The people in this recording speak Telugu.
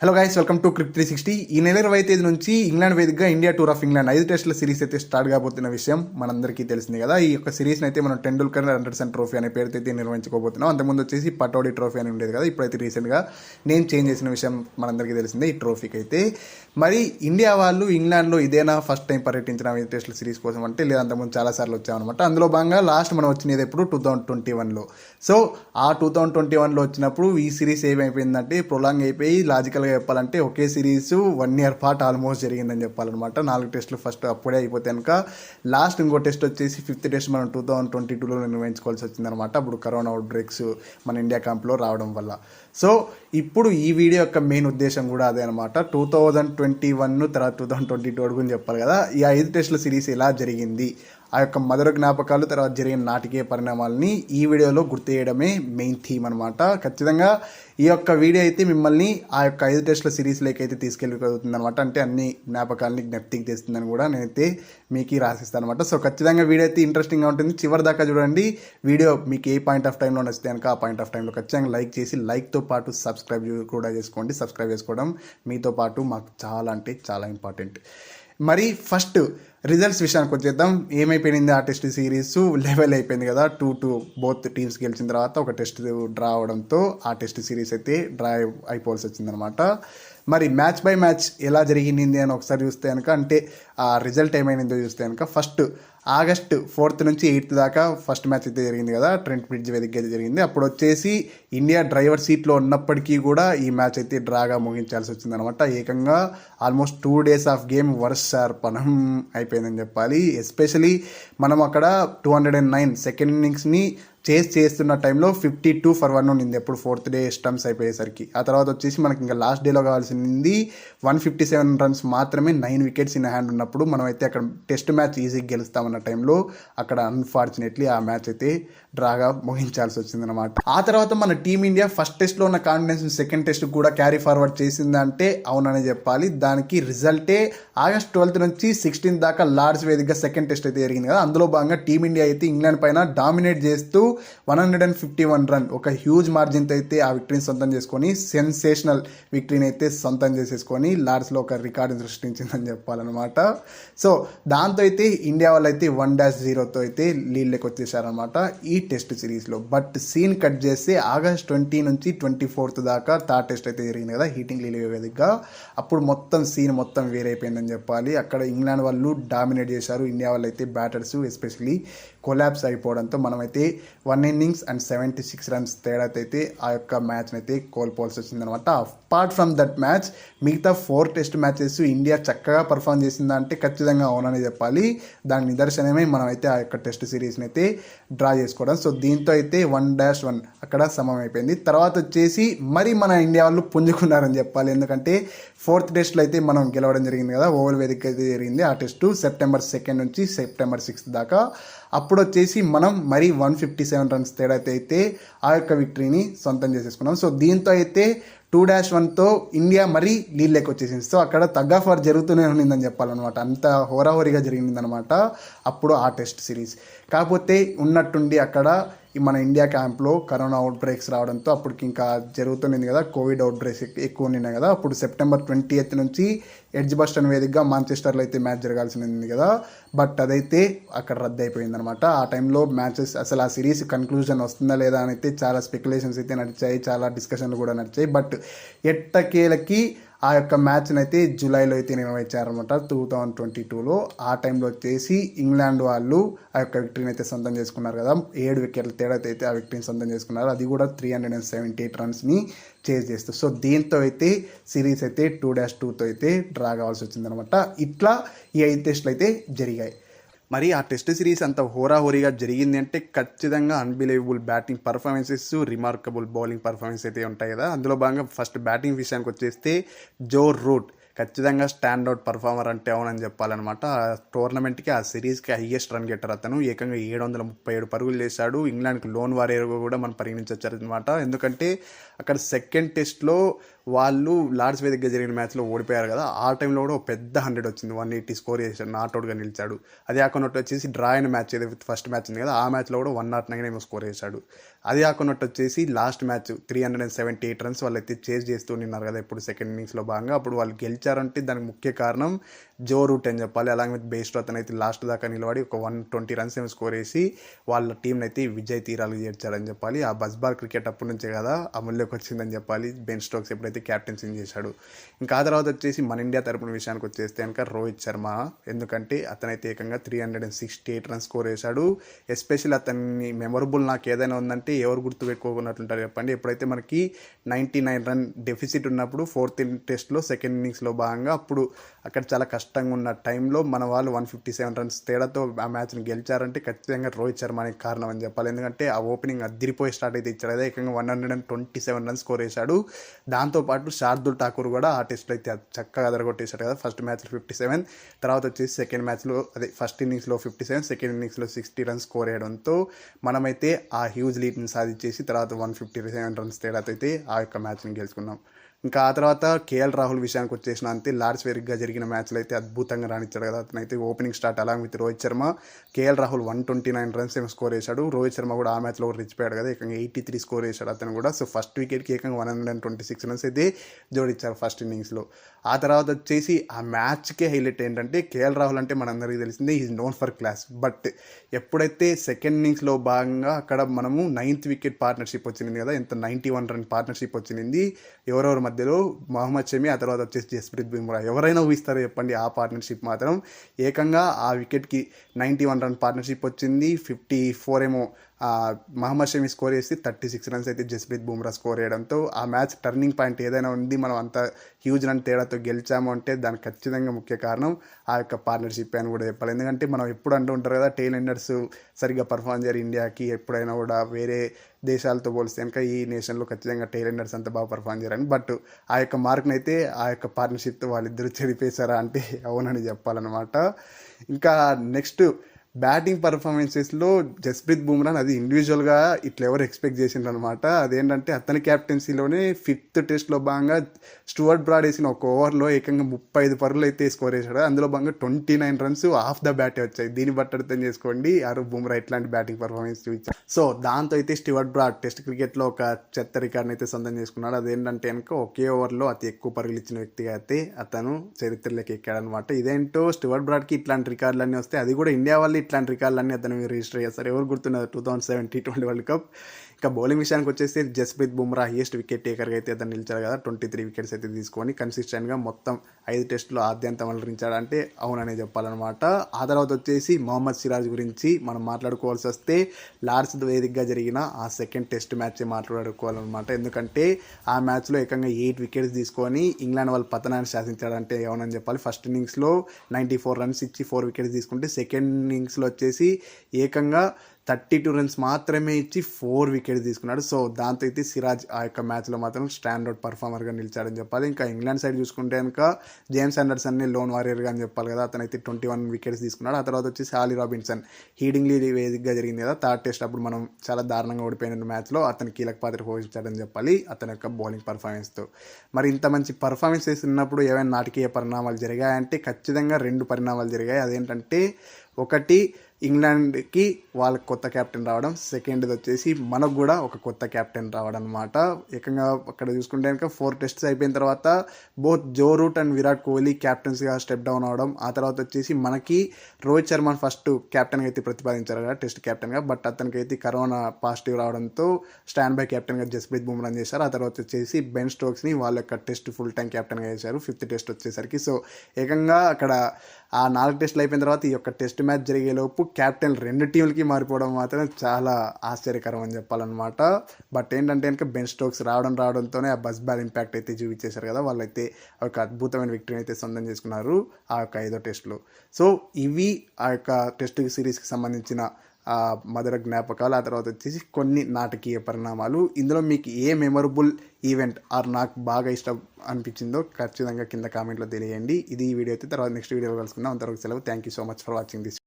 Hello guys welcome to Crick three sixty ఈ నెల ఇరవై తేదీ నుంచి ఇంగ్లాండ్ వేదికగా ఇండియా టూర్ ఆఫ్ ఇంగ్లాండ్ ఐదు టెస్టుల సిరీస్ అయితే స్టార్ట్ కాబోతున్న విషయం మనందరికీ తెలిసింది కదా. ఈ యొక్క సిరీస్ అయితే మనం టెండూల్కర్ అండర్సన్ ట్రోఫీ అనే పేరుతో అయితే నిర్వహించుకోబోతున్నాం. అంతకుముందు వచ్చేసి పటోడి ట్రోఫీ అని ఉండేది కదా ఇప్పుడైతే రీసెంట్గా నేను చేంజ్ చేసిన విషయం మనందరికీ తెలిసిందే ఈ ట్రోఫీకి అయితే. మరి ఇండియా వాళ్ళు ఇంగ్లాండ్లో ఇదేనా ఫస్ట్ టైం పర్యటించిన ఐదు టెస్టుల సిరీస్ కోసం అంటే లేదా అంతకుముందు చాలాసార్లు వచ్చామన్నమాట. అందులో భాగంగా లాస్ట్ మనం వచ్చినది ఎప్పుడు టూ థౌసండ్ ట్వంటీ వన్లో సో ఆ టూ థౌసండ్ ట్వంటీ వన్లో వచ్చినప్పుడు ఈ సిరీస్ ఏమైపోయిందంటే ప్రొలాంగ్ అయిపోయి లాజికల్ లాజికల్గా చెప్పాలంటే ఒకే సిరీస్ వన్ ఇయర్ పాటు ఆల్మోస్ట్ జరిగిందని చెప్పాలన్నమాట. నాలుగు టెస్టులు ఫస్ట్ అప్పుడే అయిపోతే కనుక లాస్ట్ ఇంకో టెస్ట్ వచ్చేసి ఫిఫ్త్ టెస్ట్ మనం టూ థౌసండ్ ట్వంటీ టూలో నిర్వహించుకోవాల్సి వచ్చిందనమాట అప్పుడు కరోనా అవుట్ బ్రేక్స్ మన ఇండియా క్యాంప్లో రావడం వల్ల. సో ఇప్పుడు ఈ వీడియో యొక్క మెయిన్ ఉద్దేశం కూడా అదే అనమాట టూ థౌజండ్ ట్వంటీ వన్ తర్వాత టూ థౌజండ్ ట్వంటీ టూ అడుగుని చెప్పాలి కదా. ఈ ఐదు టెస్టుల సిరీస్ ఎలా జరిగింది? ఆ యొక్క మధుర జ్ఞాపకాలు తర్వాత జరిగిన నాటకీయ పరిణామాలని ఈ వీడియోలో గుర్తు చేయడమే మెయిన్ థీమ్ అనమాట ఖచ్చితంగా ఈ యొక్క వీడియో అయితే మిమ్మల్ని ఆ యొక్క ఐదు టెస్టుల సిరీస్లోకి అయితే తీసుకెళ్ళగలుగుతుంది అనమాట అంటే అన్ని జ్ఞాపకాలని జ్ఞప్తికి తెస్తుందని కూడా నేనైతే మీకు రాసిస్తాను అనమాట సో ఖచ్చితంగా వీడియో అయితే ఇంట్రెస్టింగ్గా ఉంటుంది. చివరి దాకా చూడండి. వీడియో మీకు ఏ పాయింట్ ఆఫ్ టైంలో నచ్చితే కనుక ఆ పాయింట్ ఆఫ్ టైంలో ఖచ్చితంగా లైక్ చేసి లైక్తో పాటు సబ్స్క్రైబ్ కూడా చేసుకోండి. సబ్స్క్రైబ్ చేసుకోవడం మీతో పాటు మాకు చాలా అంటే చాలా ఇంపార్టెంట్ మరి ఫస్ట్ రిజల్ట్స్ విషయానికి వచ్చేద్దాం ఏమైపోయింది ఆ టెస్ట్ సిరీస్ లెవెల్ అయిపోయింది కదా. టూ టూ బోత్ టీమ్స్ గెలిచిన తర్వాత ఒక టెస్ట్ డ్రా అవడంతో ఆ టెస్ట్ సిరీస్ అయితే డ్రా అయిపోవాల్సి వచ్చిందనమాట మరి మ్యాచ్ బై మ్యాచ్ ఎలా జరిగింది అని ఒకసారి చూస్తే కనుక అంటే ఆ రిజల్ట్ ఏమైందో చూస్తే కనుక ఫస్ట్ ఆగస్ట్ ఫోర్త్ నుంచి ఎయిత్ దాకా ఫస్ట్ మ్యాచ్ అయితే జరిగింది కదా ట్రెంట్ బ్రిడ్జ్ వేదిక అయితే జరిగింది. అప్పుడు వచ్చేసి ఇండియా డ్రైవర్ సీట్లో ఉన్నప్పటికీ కూడా ఈ మ్యాచ్ అయితే డ్రాగా ముగించాల్సి వచ్చిందనమాట ఏకంగా almost two days of game వర్షార్పణం అయిపోయిందని చెప్పాలి. ఎస్పెషలీ మనం అక్కడ two hundred and nine second ఇన్నింగ్స్ని చేసి చేస్తున్న టైంలో ఫిఫ్టీ టూ ఫర్ వన్ ఉండింది ఎప్పుడు ఫోర్త్ డే స్టంప్స్ అయిపోయేసరికి. ఆ తర్వాత వచ్చేసి మనకి ఇంకా లాస్ట్ డేలో కావాల్సింది వన్ ఫిఫ్టీ సెవెన్ రన్స్ మాత్రమే నైన్ వికెట్స్ ఇన్ హ్యాండ్ ఉన్నప్పుడు మనం అయితే అక్కడ టెస్ట్ మ్యాచ్ ఈజీగా గెలుస్తామన్న టైంలో అక్కడ అన్ఫార్చునేట్లీ ఆ మ్యాచ్ అయితే డ్రాగా ముగించాల్సి వచ్చిందనమాట ఆ తర్వాత మన టీమిండియా ఫస్ట్ టెస్ట్లో ఉన్న కాన్ఫిడెన్స్ సెకండ్ టెస్ట్ కూడా క్యారీ ఫార్వర్డ్ చేసిందంటే అవునని చెప్పాలి. దానికి రిజల్టే ఆగస్ట్ ట్వెల్త్ నుంచి సిక్స్టీన్త్ దాకా లార్డ్స్ వేదికగా సెకండ్ టెస్ట్ అయితే జరిగింది కదా. అందులో భాగంగా టీమిండియా అయితే ఇంగ్లాండ్ పైన డామినేట్ చేస్తూ one hundred and fifty one run. ఒక హ్యూజ్ మార్జిన్తో అయితే ఆ విక్టరీని సొంతం చేసుకొని సెన్సేషనల్ విక్టరీని అయితే సొంతం చేసేసుకొని లార్డ్స్లో ఒక రికార్డుని సృష్టించిందని చెప్పాలన్నమాట. సో దాంతో అయితే ఇండియా వాళ్ళు అయితే వన్ డాష్ జీరోతో అయితే లీడ్లోకి వచ్చేసారనమాట ఈ టెస్ట్ సిరీస్లో బట్ సీన్ కట్ చేస్తే ఆగస్ట్ ట్వంటీ నుంచి ట్వంటీ ఫోర్త్ దాకా థర్డ్ టెస్ట్ అయితే జరిగింది కదా హీటింగ్ లీల్ వేదికగా. అప్పుడు మొత్తం సీన్ మొత్తం వేరైపోయిందని చెప్పాలి. అక్కడ ఇంగ్లాండ్ వాళ్ళు డామినేట్ చేశారు. ఇండియా వాళ్ళు అయితే బ్యాటర్స్ ఎస్పెషలీ కొలాబ్స్ అయిపోవడంతో మనమైతే one innings and seventy six runs తేడాతో అయితే ఆ యొక్క మ్యాచ్ని అయితే కోల్పోవాల్సి వచ్చిందనమాట అపార్ట్ ఫ్రమ్ దట్ మ్యాచ్ మిగతా ఫోర్ టెస్ట్ మ్యాచెస్ ఇండియా చక్కగా పర్ఫామ్ చేసిందంటే ఖచ్చితంగా అవునని చెప్పాలి. దాని నిదర్శనమే మనమైతే ఆ యొక్క టెస్ట్ సిరీస్ని అయితే డ్రా చేసుకోవడం. సో దీంతో అయితే వన్ డాష్ వన్ అక్కడ సమం అయిపోయింది తర్వాత వచ్చేసి మరి మన ఇండియా వాళ్ళు పుంజుకున్నారని చెప్పాలి. ఎందుకంటే ఫోర్త్ టెస్ట్లో అయితే మనం గెలవడం జరిగింది కదా. ఓవర్ వేదిక అయితే జరిగింది. ఆ టెస్ట్ సెప్టెంబర్ సెకండ్ నుంచి సెప్టెంబర్ సిక్స్త్ దాకా. అప్పుడు వచ్చేసి మనం మరీ వన్ ఫిఫ్టీ సెవెన్ రన్స్ తేడా అయితే ఆ యొక్క విక్టరీని సొంతం చేసేసుకున్నాం. సో దీంతో అయితే టూ డాష్ వన్తో ఇండియా మరీ లీడ్లోకి వచ్చేసింది సో అక్కడ తగ్గ ఫర్ జరుగుతూనే ఉండిందని చెప్పాలన్నమాట. అంత హోరాహోరీగా జరిగిందనమాట అప్పుడు ఆ టెస్ట్ సిరీస్. కాకపోతే ఉన్నట్టుండి అక్కడ మన ఇండియా క్యాంప్లో కరోనా అవుట్ బ్రేక్స్ రావడంతో అప్పటికి ఇంకా జరుగుతుంది కదా కోవిడ్ అవుట్ బ్రేక్స్ ఎక్కువ ఉన్నాయి కదా. అప్పుడు సెప్టెంబర్ ట్వంటీ ఎయిత్ నుంచి ఎడ్జ్ బస్టన్ వేదికగా మాంచెస్టర్లో అయితే మ్యాచ్ జరగాల్సింది కదా. బట్ అదైతే అక్కడ రద్దు అయిపోయింది అనమాట ఆ టైంలో మ్యాచెస్ అసలు ఆ సిరీస్ కన్క్లూజన్ వస్తుందా లేదా అని అయితే చాలా స్పెక్యులేషన్స్ అయితే నడిచాయి చాలా డిస్కషన్లు కూడా నడిచాయి. బట్ ఎట్టకేలకి ఆ యొక్క మ్యాచ్ని అయితే జూలైలో అయితే నిర్వహించారనమాట టూ థౌజండ్ ట్వంటీ టూలో. ఆ టైంలో వచ్చేసి ఇంగ్లాండ్ వాళ్ళు ఆ యొక్క విక్టరీని అయితే సొంతం చేసుకున్నారు కదా. ఏడు వికెట్ల తేడా అయితే ఆ విక్టరీని సొంతం చేసుకున్నారు. అది కూడా three hundred and seventy eight రన్స్ని chase చేస్తారు సో దీంతో అయితే సిరీస్ అయితే టూ డాష్ టూతో అయితే డ్రా కావాల్సి వచ్చిందనమాట ఇట్లా ఈ ఐదు టెస్టులు అయితే జరిగాయి. మరి ఆ టెస్ట్ సిరీస్ అంత హోరాహోరీగా జరిగింది అంటే ఖచ్చితంగా unbelievable batting performances remarkable bowling performance అయితే ఉంటాయి కదా. అందులో భాగంగా ఫస్ట్ బ్యాటింగ్ విషయానికి వచ్చేస్తే జో రూట్ ఖచ్చితంగా స్టాండౌట్ పర్ఫార్మర్ అంటే అవునని చెప్పాలన్నమాట. ఆ టోర్నమెంట్కి ఆ సిరీస్కి హయ్యెస్ట్ రన్ గెటర్ అతను. ఏకంగా ఏడు వందల ముప్పై ఏడు పరుగులు చేశాడు. ఇంగ్లాండ్కి లోన్ వారియర్గా కూడా మనం పరిగణించవచ్చు అనమాట ఎందుకంటే అక్కడ సెకండ్ టెస్ట్లో వాళ్ళు లార్డ్స్ వేదికగా జరిగిన మ్యాచ్లో ఓడిపోయారు కదా ఆ టైంలో కూడా ఒక పెద్ద హండ్రెడ్ వచ్చింది. వన్ ఎయిటీ స్కోర్ చేశాడు నాట్అవుట్గా నిలిచాడు. అదే కాకుండా వచ్చేసి డ్రా అయిన మ్యాచ్ ఏదో ఫస్ట్ మ్యాచ్ ఉంది కదా ఆ మ్యాచ్లో కూడా వన్ నాట్ నైన్ ఏమో స్కోర్ చేశాడు. అది కాకుండా వచ్చేసి last match three hundred and seventy eight runs వాళ్ళు అయితే చేజ్ చేస్తూ ఉన్నారు కదా ఇప్పుడు సెకండ్ ఇన్నింగ్స్లో భాగంగా. అప్పుడు వాళ్ళు గెలిచారంటే దానికి ముఖ్య కారణం జో రూట్ అని చెప్పాలి. అలాగే విత్ బేస్ట్ అతను అయితే లాస్ట్ దాకా నిలబడి ఒక వన్ ట్వంటీ రన్స్ ఏమి స్కోర్ చేసి వాళ్ళ టీంని అయితే విజయ్ తీరాలు చేర్చాడని చెప్పాలి. ఆ బస్బార్ క్రికెట్ అప్పటి నుంచే కదా అమల్లోకి వచ్చిందని చెప్పాలి. బెన్ స్టోక్స్ ఎప్పుడైతే క్యాప్టెన్సీ చేశాడు. ఇంకా ఆ తర్వాత వచ్చేసి మన ఇండియా తరపున విషయానికి వచ్చేస్తే కనుక రోహిత్ శర్మ. ఎందుకంటే అతనైతే ఏకంగా three hundred and sixty eight runs score చేశాడు. ఎస్పెషల్ అతన్ని మెమొరబుల్ నాకు ఏదైనా ఉందంటే ఎవరు గుర్తు పెట్టుకోకున్నట్లుంటారు చెప్పండి. ఎప్పుడైతే మనకి నైంటీ నైన్ రన్ డెఫిసిట్ ఉన్నప్పుడు ఫోర్త్ టెస్ట్లో సెకండ్ ఇన్నింగ్స్లో భాగంగా అప్పుడు అక్కడ చాలా కష్టం కష్టంగా ఉన్న టైంలో మన వాళ్ళు వన్ ఫిఫ్టీ సెవెన్ రన్స్ తేడాతో ఆ మ్యాచ్ని గెలిచారంటే ఖచ్చితంగా రోహిత్ శర్మ కారణం అని చెప్పాలి. ఎందుకంటే ఆ ఓపెనింగ్ అదిరిపోయి స్టార్ట్ అయితే ఇచ్చాడు. అదే ఏకంగా one hundred and twenty seven runs score వేశాడు దాంతోపాటు శార్దుల్ ఠాకూర్ కూడా ఆ టెస్ట్లో అయితే చక్కగా అదరగొట్టేశాడు కదా ఫస్ట్ మ్యాచ్లో ఫిఫ్టీ సెవెన్ తర్వాత వచ్చేసి సెకండ్ మ్యాచ్లో అదే ఫస్ట్ ఇన్నింగ్స్లో ఫిఫ్టీ సెవెన్ సెకండ్ ఇన్నింగ్స్లో సిక్స్టీ రన్స్ స్కోర్ వేయడంతో మనమైతే ఆ హ్యూజ్ లీడ్ని సాధించేసి తర్వాత వన్ ఫిఫ్టీ సెవెన్ రన్స్ తేడాతో అయితే ఆ యొక్క మ్యాచ్ని గెలుచుకున్నాం. ఇంకా ఆ తర్వాత కేఎల్ రాహుల్ విషయానికి వచ్చేసిన అంతే. లార్జ్ వేరిగ్గా జరిగిన మ్యాచ్లో అయితే అద్భుతంగా రాణించాడు కదా. అతనైతే opening start along with Rohit Sharma. KL Rahul one twenty nine runs ఏమో స్కోర్ చేశాడు రోహిత్ శర్మ కూడా ఆ మ్యాచ్లో రిచ్చిపోయాడు కదా. ఏకంగా ఎయిటీ త్రీ స్కోర్ చేశాడు అతను కూడా. సో ఫస్ట్ వికెట్కి ఏకంగా one hundred and twenty six runs అయితే జోడించారు ఫస్ట్ ఇన్నింగ్స్లో ఆ తర్వాత వచ్చేసి ఆ మ్యాచ్కే హైలైట్ ఏంటంటే కేఎల్ రాహుల్ అంటే మనందరికీ తెలిసిందే is known for class but ఎప్పుడైతే సెకండ్ ఇన్నింగ్స్లో భాగంగా అక్కడ మనము నైన్త్ వికెట్ పార్ట్నర్షిప్ వచ్చింది కదా ఎంత నైంటీ వన్ రన్ పార్ట్నర్షిప్ వచ్చింది ఎవరెవరు మధ్యలో మహమ్మద్ షమి ఆ తర్వాత వచ్చేసి జస్ప్రీత్ బుమ్రా. ఎవరైనా ఊహిస్తారో చెప్పండి ఆ పార్ట్నర్షిప్ మాత్రం. ఏకంగా ఆ వికెట్కి నైంటీ వన్ రన్ పార్ట్నర్షిప్ వచ్చింది. ఫిఫ్టీ ఫోర్ ఏమో మహమ్మద్ షమి స్కోర్ చేసి థర్టీ సిక్స్ రన్స్ అయితే జస్ప్రీత్ బుమ్రా స్కోర్ చేయడంతో ఆ మ్యాచ్ టర్నింగ్ పాయింట్ ఏదైనా ఉంది మనం అంత హ్యూజ్ రన్ తేడాతో గెలిచాము అంటే దానికి ఖచ్చితంగా ముఖ్య కారణం ఆ యొక్క పార్ట్నర్షిప్ అని కూడా చెప్పాలి. ఎందుకంటే మనం ఎప్పుడు అంటూ ఉంటారు కదా టైల్ ఎండర్స్ సరిగ్గా పర్ఫామ్ చేయరు ఇండియాకి ఎప్పుడైనా కూడా వేరే దేశాలతో పోలిస్తే కనుక ఈ నేషన్లో ఖచ్చితంగా టైలెండర్స్ అంత బాగా పర్ఫామ్ చేయరని. బట్ ఆ యొక్క మార్క్ని అయితే ఆ యొక్క పార్ట్నర్షిప్తో వాళ్ళిద్దరూ చెడిపేశారా అంటే అవునని చెప్పాలన్నమాట. ఇంకా నెక్స్ట్ బ్యాటింగ్ పర్ఫార్మెన్సెస్లో జస్ప్రీత్ బుమ్రాన్ అది ఇండివిజువల్గా ఇట్లా ఎవరు ఎక్స్పెక్ట్ చేసిండ్రు అనమాట అదేంటంటే అతని క్యాప్టెన్సీలోనే ఫిఫ్త్ టెస్ట్లో భాగంగా స్టూవర్ట్ బ్రాడ్ వేసిన ఒక ఓవర్లో ఏకంగా ముప్పై ఐదు పరులు అయితే స్కోర్ చేశాడు. అందులో భాగంగా twenty nine runs off the బ్యాటే వచ్చాయి. దీన్ని బట్టి అర్థం చేసుకోండి ఆరు బుమ్రా ఇట్లాంటి బ్యాటింగ్ పర్ఫార్మెన్స్ చూపించారు. సో దాంతో అయితే స్టివర్ట్ బ్రాడ్ టెస్ట్ క్రికెట్లో ఒక చెత్త రికార్డ్ని అయితే సొంతం చేసుకున్నాడు. అదేంటంటే కనుక ఒకే ఓవర్లో అతి ఎక్కువ పరుగులు ఇచ్చిన వ్యక్తిగా అయితే అతను చరిత్రలోకి ఎక్కాడనమాట ఇదేంటో స్టివర్ట్ బ్రాడ్కి ఇట్లాంటి రికార్డులన్నీ వస్తాయి అది కూడా ఇండియా వాళ్ళు ఇట్లాంటి రికార్డులన్నీ అతను రిజిస్టర్ చేస్తారు ఎవరు గుర్తున్నారు? Two thousand seven T twenty world cup ఇంకా బౌలింగ్ విషయానికి వచ్చేసి జస్ప్రీత్ బుమ్రా హైయెస్ట్ వికెట్ టేకర్గా అయితే అతను నిలిచారు కదా. ట్వంటీ త్రీ వికెట్స్ అయితే తీసుకొని కన్సిస్టెంట్గా మొత్తం ఐదు టెస్టులో ఆద్యంతం అలరించాడంటే అవుననే చెప్పాలన్నమాట. ఆ తర్వాత వచ్చేసి మొహమ్మద్ సిరాజ్ గురించి మనం మాట్లాడుకోవాల్సి వస్తే లార్డ్స్ వేదికగా జరిగిన ఆ సెకండ్ టెస్ట్ మ్యాచ్ మాట్లాడుకోవాలన్నమాట. ఎందుకంటే ఆ మ్యాచ్లో ఏకంగా ఎయిట్ వికెట్స్ తీసుకొని ఇంగ్లాండ్ వాళ్ళ పతనాన్ని శాసించాడంటే ఏమని చెప్పాలి. ఫస్ట్ ఇన్నింగ్స్లో నైంటీ ఫోర్ రన్స్ ఇచ్చి ఫోర్ వికెట్స్ తీసుకుంటే సెకండ్ ఇన్నింగ్స్లో వచ్చేసి ఏకంగా థర్టీ టూ రన్స్ మాత్రమే ఇచ్చి ఫోర్ వికెట్స్ తీసుకున్నాడు. సో దాంతో అయితే సిరాజ్ ఆ యొక్క మ్యాచ్లో మాత్రం స్టాండర్డ్ పర్ఫార్మర్గా నిలిచాడని చెప్పాలి. ఇంకా ఇంగ్లాండ్ సైడ్ చూసుకుంటే కనుక జేమ్స్ అండర్సన్ని లోన్ వారియర్గా అని చెప్పాలి కదా అతనైతే ట్వంటీ వన్ వికెట్స్ తీసుకున్నాడు. ఆ తర్వాత వచ్చేసి హాలీ రాబిన్సన్ హీడింగ్లీ వేదికగా జరిగింది కదా థర్డ్ టెస్ట్ అప్పుడు మనం చాలా దారుణంగా ఓడిపోయిన మ్యాచ్లో అతను కీలక పాత్ర పోషించాడని చెప్పాలి అతని యొక్క బౌలింగ్ పర్ఫార్మెన్స్తో. మరి ఇంత మంచి పర్ఫార్మెన్స్ చేస్తున్నప్పుడు ఏమైనా నాటకీయ పరిణామాలు జరిగాయంటే ఖచ్చితంగా రెండు పరిణామాలు జరిగాయి. అదేంటంటే ఒకటి ఇంగ్లాండ్కి వాళ్ళకి కొత్త కెప్టెన్ రావడం సెకండ్ది వచ్చేసి మనకు కూడా ఒక కొత్త కెప్టెన్ రావడం అనమాట ఏకంగా అక్కడ చూసుకుంటే కనుక ఫోర్ టెస్ట్స్ అయిపోయిన తర్వాత both Joe Root and Virat Kohli క్యాప్టెన్స్గా step down అవడం ఆ తర్వాత వచ్చేసి మనకి రోహిత్ శర్మ ఫస్ట్ కెప్టెన్గా అయితే ప్రతిపాదించారు కదా టెస్ట్ కెప్టెన్గా. బట్ అతనికి అయితే కరోనా పాజిటివ్ రావడంతో స్టాండ్ బై క్యాప్టెన్గా జస్ప్రీత్ బుమ్రా చేశారు. ఆ తర్వాత వచ్చేసి బెన్ స్టోక్స్ని వాళ్ళ యొక్క టెస్ట్ ఫుల్ టైం కెప్టెన్గా చేశారు ఫిఫ్త్ టెస్ట్ వచ్చేసరికి. సో ఏకంగా అక్కడ ఆ నాలుగు టెస్టులు అయిపోయిన తర్వాత ఈ యొక్క టెస్ట్ మ్యాచ్ జరిగేలోపు క్యాప్టెన్ రెండు టీంలకి మారిపోవడం మాత్రం చాలా ఆశ్చర్యకరం అని చెప్పాలన్నమాట. బట్ ఏంటంటే కనుక బెన్ స్టోక్స్ రావడం రావడంతోనే ఆ బస్ బ్యాల్ ఇంపాక్ట్ అయితే చూపించేశారు కదా. వాళ్ళైతే ఒక అద్భుతమైన విక్టరీని అయితే సొంతం చేసుకున్నారు ఆ యొక్క ఐదో టెస్ట్లో. సో ఇవి ఆ యొక్క టెస్ట్ సిరీస్కి సంబంధించిన ఆ మధుర జ్ఞాపకాలు. ఆ తర్వాత వచ్చేసి కొన్ని నాటకీయ పరిణామాలు. ఇందులో మీకు ఏ మెమొరబుల్ ఈవెంట్ ఆర్ నాకు బాగా ఇష్టం అనిపించిందో ఖచ్చితంగా కింద కామెంట్లో తెలియండి. ఇది ఈ వీడియో అయితే తర్వాత నెక్స్ట్ వీడియోలో కలుసుకుందాం. అంతవరకు సెలవు. Thank you so much for watching this